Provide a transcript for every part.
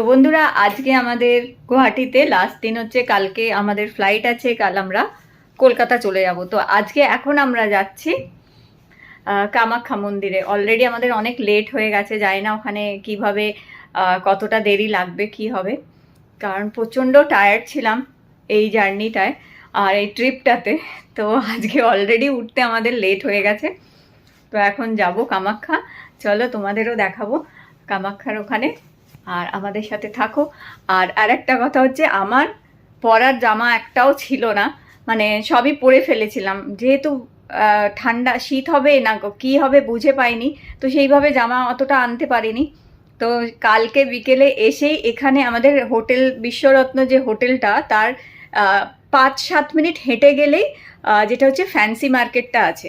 তো বন্ধুরা, আজকে আমাদের গুয়াহাটিতে লাস্ট দিন হচ্ছে, কালকে আমাদের ফ্লাইট আছে, কাল আমরা কলকাতা চলে যাব। তো আজকে এখন আমরা যাচ্ছি কামাখ্যা মন্দিরে। অলরেডি আমাদের অনেক লেট হয়ে গেছে, যাই না ওখানে কীভাবে কতটা দেরি লাগবে, কি হবে। কারণ প্রচণ্ড টায়ার্ড ছিলাম এই জার্নিটায় আর এই ট্রিপটাতে তো আজকে অলরেডি উঠতে আমাদের লেট হয়ে গেছে। তো এখন যাব কামাখ্যা। চলো তোমাদেরও দেখাবো কামাখ্যার ওখানে। আর আমাদের সাথে থাকো। আর আরেকটা কথা হচ্ছে, আমার পরার জামা একটাও ছিল না। মানে সবই পরে ফেলেছিলাম। যেহেতু ঠান্ডা, শীত হবে না কি হবে বুঝে পাইনি। তো সেইভাবে জামা অতটা আনতে পারিনি। তো কালকে বিকেলে এসেই এখানে আমাদের হোটেল, বিশ্বরত্ন যে হোটেলটা, তার পাঁচ সাত মিনিট হেঁটে গেলেই যেটা হচ্ছে ফ্যান্সি মার্কেটটা আছে।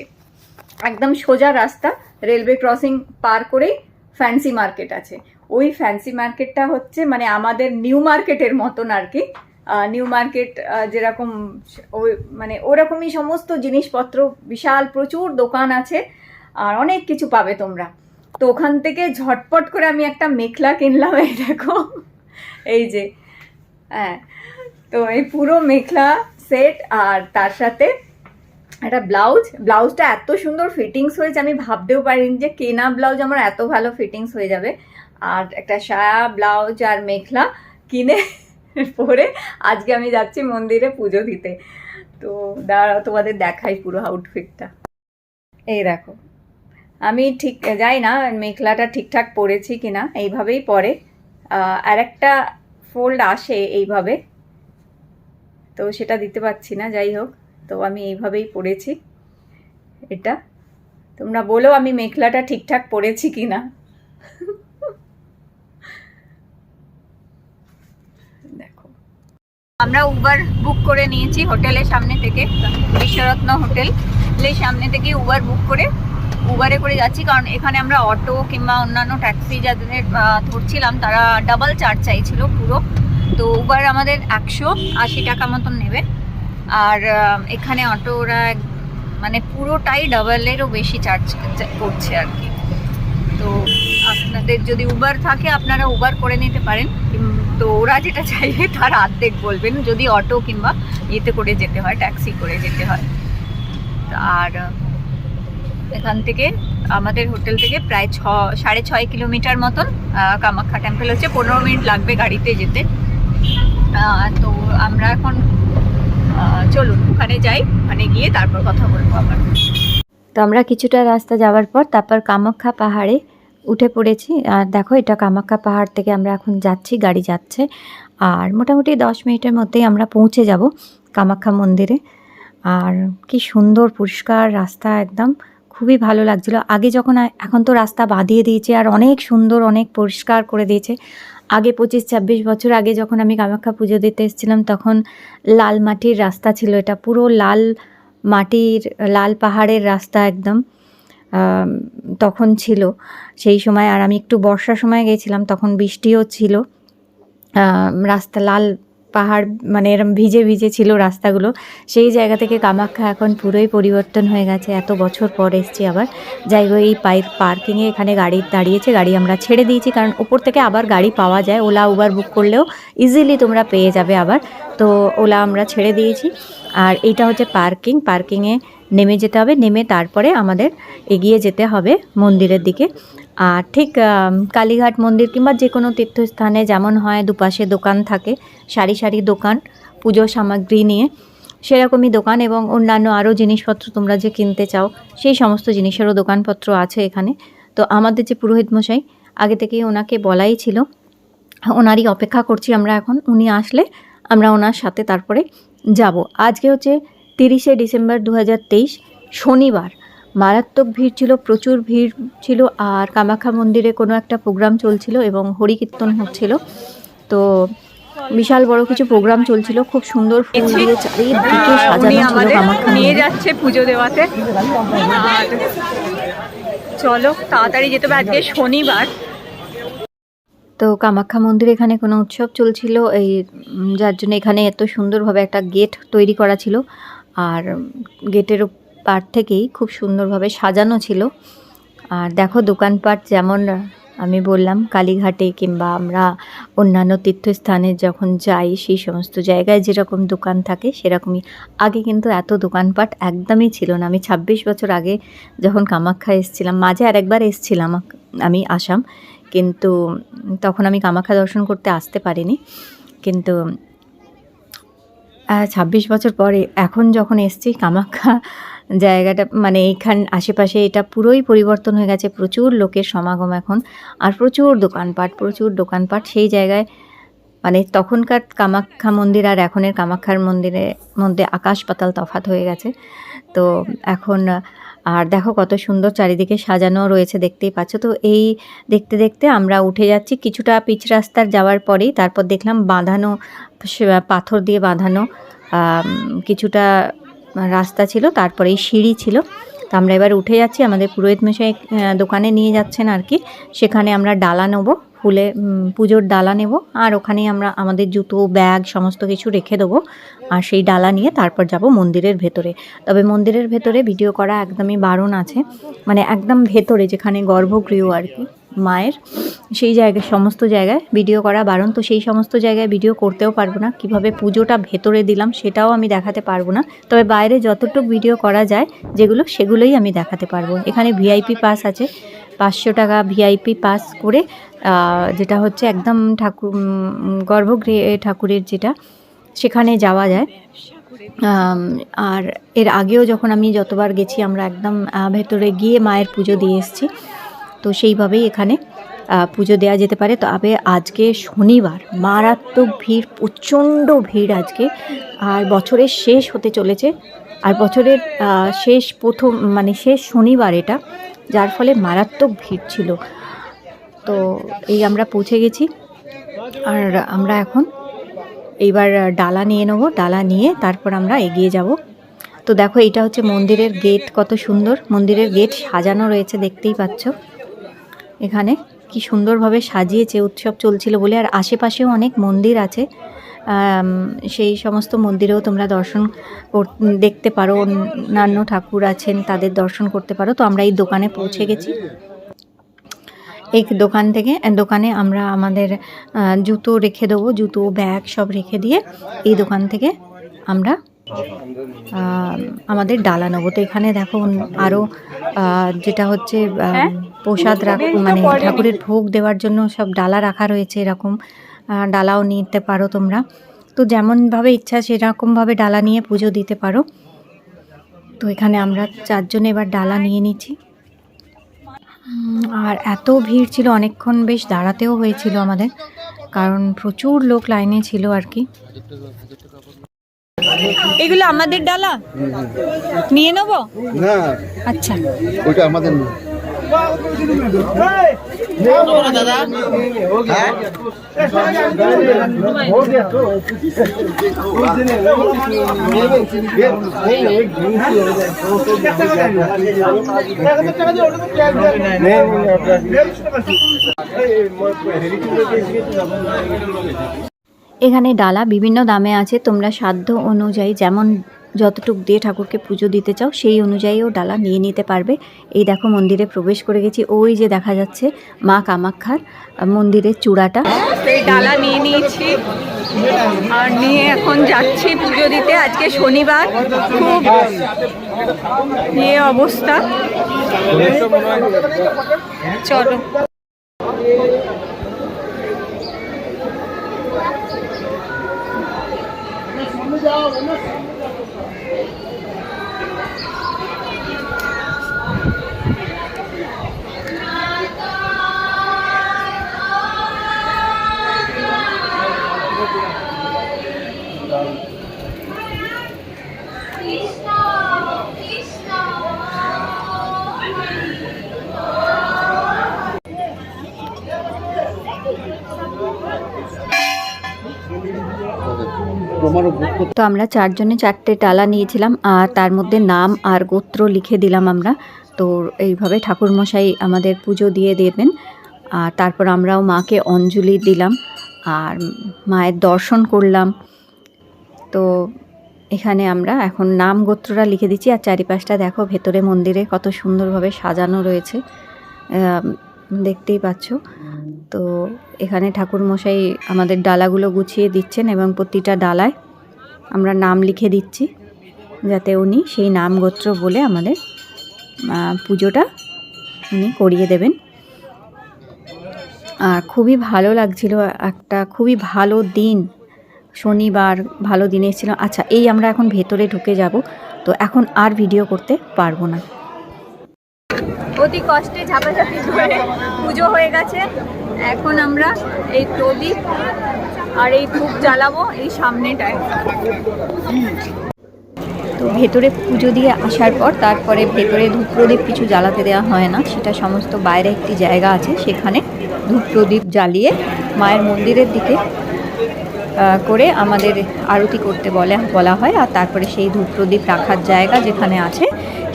একদম সোজা রাস্তা, রেলওয়ে ক্রসিং পার করেই ফ্যান্সি মার্কেট আছে। ওই ফ্যান্সি মার্কেটটা হচ্ছে মানে আমাদের নিউ মার্কেটের মতন আর কি। নিউ মার্কেট যেরকম ওই মানে ওরকমই সমস্ত জিনিসপত্র, বিশাল প্রচুর দোকান আছে, আর অনেক কিছু পাবে তোমরা। তো ওখান থেকে ঝটপট করে আমি একটা মেখলা কিনলাম, এই দেখো। এই যে হ্যাঁ। তো এই পুরো মেখলা সেট আর তার সাথে একটা ব্লাউজ। ব্লাউজটা এত সুন্দর ফিটিংস হয়েছে, আমি ভাবতেও পারিনি যে কেনা ব্লাউজ আমার এত ভালো ফিটিংস হয়ে যাবে। আর একটা সায়া ব্লাউজ আর মেখলা কিনে পরে আজকে আমি যাচ্ছি মন্দিরে পুজো দিতে। তো দাঁড়াও, তোমাদের দেখাই পুরো আউটফিটটা এই দেখো, আমি ঠিক যাই না মেখলাটা ঠিকঠাক পরেছি কিনা, এইভাবেই পরে। আর একটা ফোল্ড আসে এইভাবে, তো সেটা দিতে পারছি না, যাই হোক, তো আমি এইভাবেই পরেছি এটা। তোমরা বলো আমি মেখলাটা ঠিকঠাক পরেছি কি দেখো। আমরা উবার বুক করে নিয়েছি হোটেলের সামনে থেকে, বিশ্বরত্ন হোটেল। এর সামনে থেকে উবার বুক করে উবারে করে যাচ্ছি, কারণ এখানে আমরা অটো কিংবা অন্যান্য ট্যাক্সি যাদের ধরছিলাম, তারা ডাবল চার্জ চাইছিল পুরো। তো উবার আমাদের একশো আশি টাকা মতন নেবে। আর এখানে অটো ওরা এক- মানে পুরোটাই ডাবলেরও বেশি চার্জ করছে আর কি। তো আপনাদের যদি উবার থাকে, আপনারা উবার করে নিতে পারেন তো ওরা যেটা চাইবে, তার অর্ধেক বলবেন, যদি অটো কিংবা ইয়েতে করে যেতে হয়, ট্যাক্সি করে যেতে হয়। আর, এখান থেকে, আমাদের হোটেল থেকে প্রায় ছ, সাড়ে ছয় কিলোমিটার মতন কামাখ্যা টেম্পল হচ্ছে পনেরো মিনিট লাগবে গাড়িতে যেতে। তো আমরা এখন চলুন, ওখানে যাই, ওখানে গিয়ে তারপর কথা বলব আবার। তো আমরা কিছুটা রাস্তা যাওয়ার পর, তারপর কামাখ্যা পাহাড়ে উঠে পড়েছি। আর দেখো, এটা কামাখ্যা পাহাড় থেকে আমরা এখন যাচ্ছি, গাড়ি যাচ্ছে। আর মোটামুটি দশ মিনিটের মধ্যেই আমরা পৌঁছে যাব কামাখ্যা মন্দিরে। আর কি সুন্দর, পরিষ্কার রাস্তা একদম। খুবই ভালো লাগছিল। আগে যখন এখন তো রাস্তা বাঁধিয়ে দিয়েছে আর অনেক সুন্দর, অনেক পরিষ্কার করে দিয়েছে। আগে পঁচিশ, ছাব্বিশ বছর আগে যখন আমি কামাখ্যা পুজো দিতে এসেছিলাম, তখন লাল মাটির রাস্তা ছিল। এটা পুরো লাল মাটির, লাল পাহাড়ের রাস্তা একদম। তখন ছিল। সেই সময় আর আমি একটু বর্ষার সময় গেছিলাম, তখন বৃষ্টিও ছিল। রাস্তা লাল পাহাড় মানে এরম ভিজে ভিজে ছিল রাস্তাগুলো। সেই জায়গা থেকে কামাখ্যা এখন পুরোই পরিবর্তন হয়ে গেছে। এত বছর পর এসছি আবার। যাই হোক, এই পাই, পার্কিংয়ে এখানে গাড়ি দাঁড়িয়েছে, গাড়ি আমরা ছেড়ে দিয়েছি, কারণ ওপর থেকে আবার গাড়ি পাওয়া যায়। ওলা, উবার বুক করলেও ইজিলি তোমরা পেয়ে যাবে আবার। তো ওলা আমরা ছেড়ে দিয়েছি। আর এটা হচ্ছে পার্কিং। পার্কিংয়ে নেমে যেতে হবে, নেমে তারপরে আমাদের এগিয়ে যেতে হবে মন্দিরের দিকে। আর ঠিক কালীঘাট মন্দির কিংবা যে কোনো তীর্থস্থানে যেমন হয় দুপাশে দোকান থাকে, সারি সারি দোকান, পুজো সামগ্রী নিয়ে সেরকমই দোকান এবং অন্যান্য আরও জিনিসপত্র তোমরা যে কিনতে চাও, সেই সমস্ত জিনিসেরও দোকানপত্র আছে এখানে। তো আমাদের যে পুরোহিত মশাই, আগে থেকেই ওনাকে বলাই ছিল, ওনারই অপেক্ষা করছি আমরা এখন, উনি আসলে আমরা ওনার সাথে তারপরে যাব। আজকে হচ্ছে তিরিশে ডিসেম্বর দু হাজার তেইশ শনিবার। মারাত্মক ভিড় ছিল প্রচুর ভিড় ছিল আর কামাখ্যা মন্দিরে কোনো একটা প্রোগ্রাম চলছিল এবং হরিকীর্তন হচ্ছিল। তো বিশাল বড় কিছু প্রোগ্রাম চলছিল খুব সুন্দর ফুল দিয়ে চারিদিকে সাজানো ছিল কামাখ্যা নিয়ে যাচ্ছে পুজো দেওয়াতে। আর চলো তাড়াতাড়ি যেতে হবে। আজকে শনিবার। তো কামাখ্যা মন্দিরে এখানে কোনো উৎসব চলছিল এই যার জন্য এখানে এত সুন্দরভাবে একটা গেট তৈরি করা ছিল। আর গেটের পার থেকেই খুব সুন্দরভাবে সাজানো ছিল। আর দেখো দোকানপাট যেমন আমি বললাম, কালীঘাটে কিংবা আমরা অন্যান্য তীর্থস্থানে যখন যাই, সেই সমস্ত জায়গায় যেরকম দোকান থাকে, সেরকমই। আগে কিন্তু এত দোকানপাট একদমই ছিল না। আমি ছাব্বিশ বছর আগে যখন কামাখ্যা এসেছিলাম, মাঝে আরেকবার এসেছিলাম আমি আসাম, কিন্তু তখন আমি কামাখ্যা দর্শন করতে আসতে পারিনি। কিন্তু ছাব্বিশ বছর পরে এখন যখন এসছি, কামাখ্যা জায়গাটা মানে এইখান আশেপাশে এটা পুরোই পরিবর্তন হয়ে গেছে। প্রচুর লোকের সমাগম এখন আর প্রচুর দোকানপাট প্রচুর দোকানপাট। সেই জায়গায় মানে তখনকার কামাখ্যা মন্দির আর এখনের কামাখ্যার মন্দিরের মধ্যে আকাশ পাতাল তফাত হয়ে গেছে। তো এখন আর দেখো কত সুন্দর চারিদিকে সাজানো রয়েছে, দেখতেই পাচ্ছ। তো এই দেখতে দেখতে আমরা উঠে যাচ্ছি কিছুটা পিচ রাস্তার যাওয়ার পরেই। তারপর দেখলাম বাঁধানো পাথর দিয়ে বাঁধানো কিছুটা রাস্তা ছিল, তারপরে সিঁড়ি ছিল। তো আমরা এবার উঠে যাচ্ছি, আমাদের পুরোহিত মশাই দোকানে নিয়ে যাচ্ছেন আর কি। সেখানে আমরা ডালা নেব, ফুলে পুজোর ডালা নেব, আর ওখানেই আমরা আমাদের জুতো, ব্যাগ, সমস্ত কিছু রেখে দেবো। আর সেই ডালা নিয়ে তারপর যাব মন্দিরের ভেতরে। তবে মন্দিরের ভেতরে ভিডিও করা একদমই বারণ আছে। মানে একদম ভেতরে, যেখানে গর্ভগৃহ আর কি। মায়ের। সেই জায়গায়, সমস্ত জায়গায় ভিডিও করা। বারণ তো সেই সমস্ত জায়গায় ভিডিও করতেও পারব না। কীভাবে পুজোটা ভেতরে দিলাম সেটাও আমি দেখাতে পারব না। তবে বাইরে যতটুকু ভিডিও করা যায়, যেগুলো সেগুলোই আমি দেখাতে পারব। এখানে ভিআইপি পাস আছে। পাঁচশো টাকা ভিআইপি পাস করে যেটা হচ্ছে একদম ঠাকুর গর্ভগৃহে ঠাকুরের যেটা, সেখানে যাওয়া যায়। আর এর আগেও যখন আমি যতবার গেছি, আমরা একদম ভেতরে গিয়ে মায়ের পুজো দিয়ে এসেছি। তো সেইভাবেই এখানে পুজো দেওয়া যেতে পারে। তবে আজকে শনিবার, মারাত্মক ভিড়, প্রচণ্ড ভিড় আজকে। আর বছরের শেষ হতে চলেছে। আর বছরের শেষ প্রথম মানে শেষ শনিবার এটা, যার ফলে মারাত্মক ভিড় ছিল। তো এই আমরা পৌঁছে গেছি। আর আমরা এখন এইবার ডালা নিয়ে নেব। ডালা নিয়ে তারপর আমরা এগিয়ে যাব। তো দেখো এটা হচ্ছে মন্দিরের গেট, কত সুন্দর। মন্দিরের গেট সাজানো রয়েছে, দেখতেই পাচ্ছ। এখানে। কি সুন্দরভাবে সাজিয়েছে, উৎসব চলছিল বলে। আর আশেপাশেও অনেক মন্দির আছে। সেই সমস্ত মন্দিরেও তোমরা দর্শন দেখতে পারো। অন্যান্য ঠাকুর আছেন, তাদের দর্শন করতে পারো। তো আমরা এই দোকানে পৌঁছে গেছি। এই দোকান থেকে, দোকানে আমরা আমাদের জুতো রেখে দেবো, জুতো, ব্যাগ সব রেখে দিয়ে এই দোকান থেকে আমরা আমাদের ডালা নেব তো এখানে দেখো আরও যেটা হচ্ছে হ্যাঁ? প্রসাদ রাখ মানে ঠাকুরের ভোগ দেওয়ার জন্য সব ডালা রাখা রয়েছে এরকম। ডালাও নিতে পারো তোমরা। তো যেমনভাবে ইচ্ছা সেরকমভাবে ডালা নিয়ে পুজো দিতে পারো। তো এখানে আমরা চারজন এবার ডালা নিয়ে নিচ্ছি। আর এত ভিড় ছিল অনেকক্ষণ বেশ দাঁড়াতেও হয়েছিল আমাদের। কারণ প্রচুর লোক লাইনে ছিল আর কি। এগুলো আমাদের ডালা? নিয়ে নেব? না। আচ্ছা। ওইটা আমাদের না। এখানে ডালা বিভিন্ন দামে আছে। তোমরা সাধ্য অনুযায়ী যেমন যতটুক দিয়ে ঠাকুরকে পুজো দিতে চাও, সেই অনুযায়ীও ডালা নিয়ে নিতে পারবে। এই দেখো মন্দিরে প্রবেশ করে গেছি। ওই যে দেখা যাচ্ছে মা কামাক্ষার মন্দিরের চূড়াটা। সেই ডালা নিয়ে নিয়েছি। আর নিয়ে এখন যাচ্ছি পুজো দিতে। আজকে শনিবার। খুব ইয়ে অবস্থা। চলো। তো আমরা চারজনে চারটে টালা নিয়েছিলাম, আর তার মধ্যে নাম আর গোত্র লিখে দিলাম আমরা। তো এইভাবে ঠাকুরমশাই আমাদের পুজো দিয়ে দেবেন, আর তারপর আমরাও মাকে অঞ্জলি দিলাম, আর মায়ের দর্শন করলাম। তো এখানে আমরা এখন নাম গোত্রটা লিখে দিচ্ছি, আর চারিপাশটা দেখো ভেতরে মন্দিরে কত সুন্দরভাবে সাজানো রয়েছে। দেখতেই পাচ্ছ। তো এখানে ঠাকুর মশাই আমাদের ডালাগুলো গুছিয়ে দিচ্ছেন এবং প্রতিটা ডালায় আমরা নাম লিখে দিচ্ছি, যাতে উনি সেই নাম গোত্র বলে আমাদের পুজোটা উনি করিয়ে দেবেন। আর খুবই ভালো লাগছিল একটা খুবই ভালো দিন, শনিবার ভালো দিন এসেছিল। আচ্ছা এই আমরা এখন ভেতরে ঢুকে যাব, তো এখন আর ভিডিও করতে পারব না। অতি কষ্টে ঝাপাঝাপি করে পুজো হয়ে গেছে। এখন আমরা এই প্রদীপ আর এই ধূপ জ্বালাবো এই সামনেটায়। তো ভেতরে পুজো দিয়ে আসার পর তারপরে ভেতরে ধূপ প্রদীপ কিছু জ্বালাতে দেওয়া হয় না। সেটা সমস্ত বাইরে একটি জায়গা আছে, সেখানে ধূপ প্রদীপ জ্বালিয়ে মায়ের মন্দিরের দিকে করে আমাদের আরতি করতে বলে, বলা হয়। আর তারপরে সেই ধূপ প্রদীপ রাখার জায়গা যেখানে আছে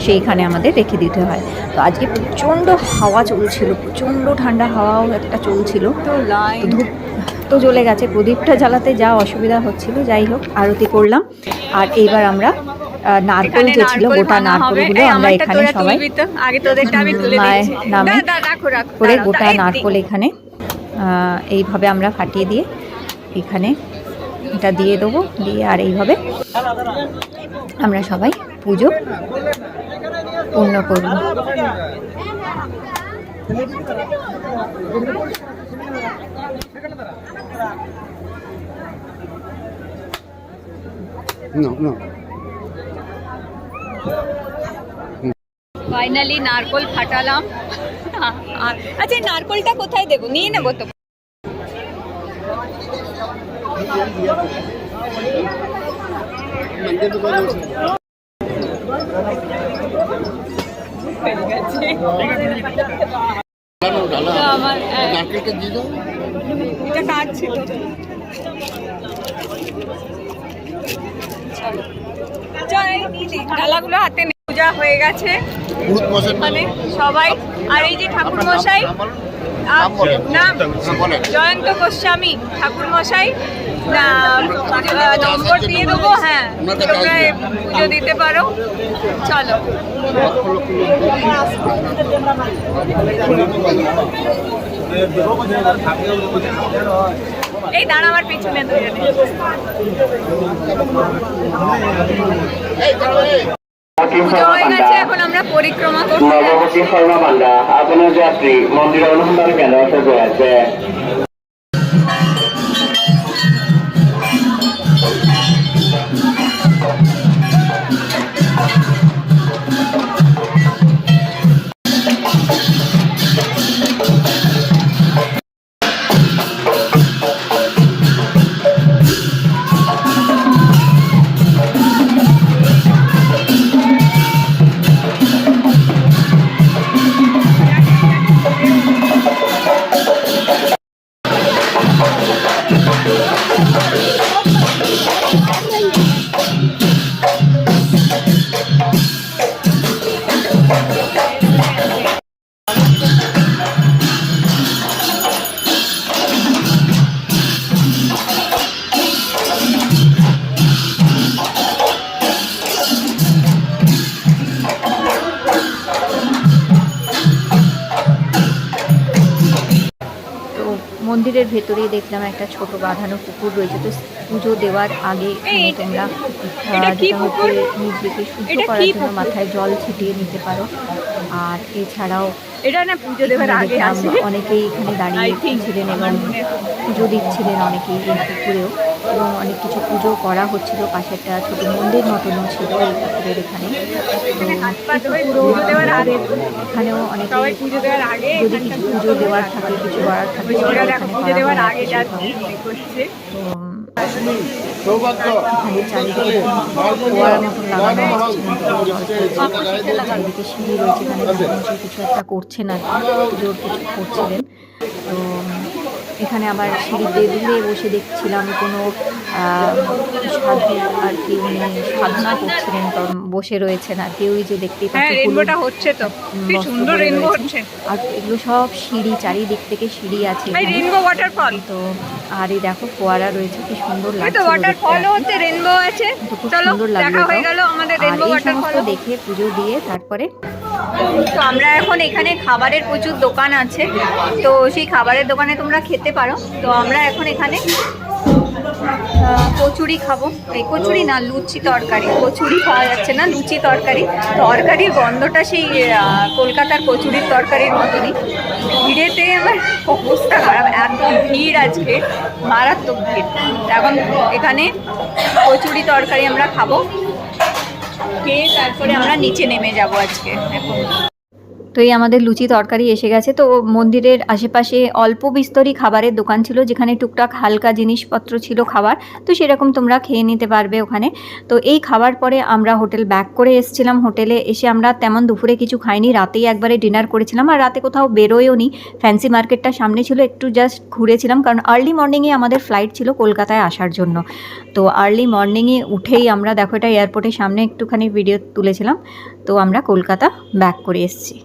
সেইখানে আমাদের রেখে দিতে হয়। তো আজকে প্রচণ্ড হাওয়া চলছিল প্রচণ্ড ঠান্ডা হাওয়াও একটা চলছিল। ধূপ তো জ্বলে গেছে প্রদীপটা জ্বালাতে যা অসুবিধা হচ্ছিল যাই হোক আরতি করলাম। আর এইবার আমরা নারকোল যে ছিল গোটা নারকোলগুলো আমরা এখানে সবাই নামে করে গোটা নারকোল এখানে এইভাবে আমরা ফাটিয়ে দিয়ে এখানে এটা দিয়ে দেবো দিয়ে আর এইভাবে আমরা সবাই পুজো পূর্ণ করব। না না ফাইনালি নারকোল ফাটালাম। আর- আচ্ছা এই নারকোলটা কোথায় দেবো? নিয়ে নেব তো। নারকেলটা দিয়ে দাও এটা কাজ ছিল। ডালাগুলো হাতে। পূজা হয়ে গেছে। মানে সবাই। আর এই যে ঠাকুর মশাই নাম হ্যাঁ। জয়ন্ত গোস্বামী ঠাকুর মশাই নম্বর দিয়ে দেবো হ্যাঁ তোমরা পুজো দিতে পারো। চলো। এই দাঁড়া আমার পিছনে হয়ে গেছে এখন আমরা পরিক্রমা করছি। নববতী শর্মাবান্ধা আপনার যাত্রী মন্দির অনুসন্ধান কেন্দ্র থেকে আছে মন্দিরের ভেতরেই দেখলাম একটা ছোট বাঁধানো পুকুর রয়েছে। তো পুজো দেওয়ার আগে তোমরা যেটা হচ্ছে নিজেকে শুদ্ধ করার জন্য মাথায় জল ছিটিয়ে নিতে পারো। আর এছাড়াও এটা না পুজো দেওয়ার আগে আসে। অনেকেই এখানে দাঁড়িয়ে ছিলেন এবং। পুজো দিচ্ছিলেন অনেকেই এই পুকুরেও এবং অনেক কিছু পুজো করা হচ্ছিল। পাশে একটা ছোট মন্দির মতনও ছিল এই পুকুরের এখানে। এখানেও অনেকে পুজো দেওয়ার আগে যদি কিছু পুজো দেওয়ার থাকে কিছু করার থাকে সৌভাগ্য। চারিদিকে রয়েছে কিছু একটা করছেন আর কি পুজোর কিছু করছিলেন। তো এখানে আবার সিঁড়িতে দূরে বসে দেখছিলাম কোনো সাধু আর কি উনি সাধনা করছিলেন বসে রয়েছেন আর কেউই যে দেখতে হ্যাঁ রেনবোটা হচ্ছে তো। কি সুন্দর রেনবো হচ্ছে। আর এগুলো সব সিঁড়ি চারিদিক থেকে সিঁড়ি আছে রেনবো ওয়াটারফল তো আর এই দেখো ফোয়ারা রয়েছে কি সুন্দর লাগছে ওয়াটারফলও হচ্ছে রেনবো আছে। চলো সুন্দর দেখা হয়ে গেল আমাদের রেনবো ওয়াটারফল দেখে পুজো দিয়ে তারপরে তো আমরা এখন এখানে খাবারের প্রচুর দোকান আছে। তো সেই খাবারের দোকানে তোমরা খেতে পারো। তো আমরা এখন এখানে কচুরি খাব। এই কচুরি না, লুচি তরকারি। কচুরি খাওয়া যাচ্ছে না, লুচি তরকারি। তরকারির গন্ধটা সেই কলকাতার কচুরির তরকারির মতনই। ভিড়েতে আমার অবস্থা খারাপ। এত ভিড় আজকে, মারাত্মক ভিড়। এখন এখানে কচুরি তরকারি আমরা খাব। খেয়ে তারপরে আমরা নিচে নেমে যাব আজকে এখন তো এই আমাদের লুচি তরকারি এসে গেছে। তো মন্দিরের আশেপাশে অল্প বিস্তরই খাবারের দোকান ছিল, যেখানে টুকটাক হালকা জিনিসপত্র ছিল খাবার। তো সেরকম তোমরা খেয়ে নিতে পারবে ওখানে। তো এই খাবার পরে আমরা হোটেল ব্যাক করে এসেছিলাম। হোটেলে এসে আমরা তেমন দুপুরে কিছু খাইনি, রাতেই একবারে ডিনার করেছিলাম। আর রাতে কোথাও বেরোয়ও নি। ফ্যান্সি মার্কেটটা সামনে ছিল, একটু জাস্ট ঘুরেছিলাম। কারণ আর্লি মর্নিংয়ে আমাদের ফ্লাইট ছিল কলকাতায় আসার জন্য। তো আর্লি মর্নিংয়ে উঠেই আমরা, দেখো এটা এয়ারপোর্টের সামনে একটুখানি ভিডিও তুলেছিলাম। তো আমরা কলকাতা ব্যাক করে এসেছি।